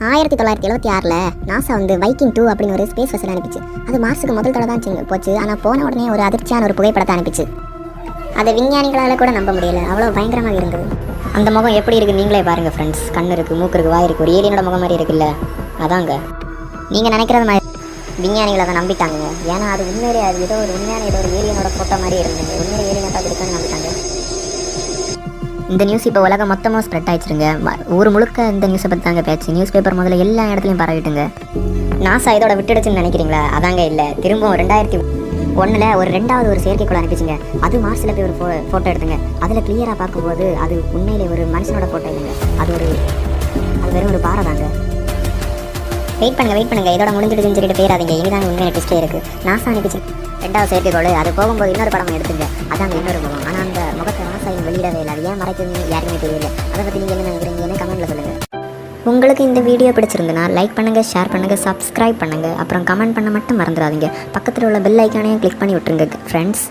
ஆயிரத்தி தொள்ளாயிரத்தி எழுபத்தி ஆறில் நாசா வந்து வைக்கிங் டூ அப்படின்னு ஒரு ஸ்பேஸ் வெசல் அனுப்பிச்சு. அது மார்ஸுக்கு முதல் தடவை தான் போச்சு. ஆனால் போன உடனே ஒரு அதிர்ச்சியான ஒரு புகைப்படத்தை அனுப்பிச்சு. அதை விஞ்ஞானிகளால் கூட நம்ப முடியல. அவ்வளோ பயங்கரமாக இருந்தது. அந்த முகம் எப்படி இருக்குது நீங்களே பாருங்கள் ஃப்ரெண்ட்ஸ் கண் இருக்குது மூக்கு இருக்குது வாய் இருக்குது ஒரு ஏலியனோட முகம் மாதிரி இருக்குல்ல அதாங்க. நீங்கள் நினைக்கிறது மாதிரி விஞ்ஞானிகள் அதை நம்பிட்டாங்க. ஏன்னா அது உண்மையிலே அது ஏதோ ஒரு உண்மையான ஏதோ ஒரு ஏலியனோட ஃபோட்டோ மாதிரி இருந்தது. உண்மையிலே இந்த நியூஸ் இப்போ உலகம் மொத்தமாக ஸ்ப்ரெட் ஆயிடுச்சுருங்க. ஊர் முழுக்க இந்த நியூஸை பற்றி தாங்க பேச்சு. நியூஸ் பேப்பர் முதல்ல எல்லா இடத்துலையும் பரவிட்டுங்க. நாசா இதோட விட்டுடுச்சுன்னு நினைக்கிறீங்களா? அதாங்க இல்லை. திரும்பவும் ரெண்டாயிரத்தி ஒன்றில் ஒரு ரெண்டாவது ஒரு செயற்கைக்குள்ள அனுப்பிச்சிங்க. அது மார்ஸில் போய் ஒரு ஃபோ ஃபோட்டோ எடுத்துங்க. அதில் கிளியராக பார்க்கும்போது அது உண்மையிலே ஒரு மனுஷனோட ஃபோட்டோ இல்லைங்க. அது ஒரு அது வெறும் ஒரு பாறை வெயிட் பண்ணுங்க வெயிட் பண்ணுங்க. இதோட முடிஞ்சிடுச்சுன்னு சொல்லிட்டு போயிடாதீங்க. இனிதான் உண்மையான டிஸ்டே இருக்கு. நாசா அனுப்பிச்சு ரெண்டாவது செயற்கைக்கோள் அது போகும்போது இன்னொரு படம் எடுத்துங்க. அதாங்க இன்னொரு முகம் ஆனால் அந்த முகத்தை நாசா வெளியிடவே இல்லை. அது ஏன் மறைக்குதுன்னு யாருக்குமே தெரியல அதை பற்றி நீங்கள் என்ன நினைக்கிறீங்கன்னு கமெண்ட்டில் சொல்லுங்கள் உங்களுக்கு இந்த வீடியோ பிடிச்சிருந்துன்னா லைக் பண்ணுங்கள் ஷேர் பண்ணுங்கள் சப்ஸ்கிரைப் பண்ணுங்கள் அப்புறம் கமெண்ட் பண்ண மட்டும் மறந்துடாதீங்க. பக்கத்தில் உள்ள பெல் ஐக்கானையும் கிளிக் பண்ணி விட்டுருங்க ஃப்ரெண்ட்ஸ்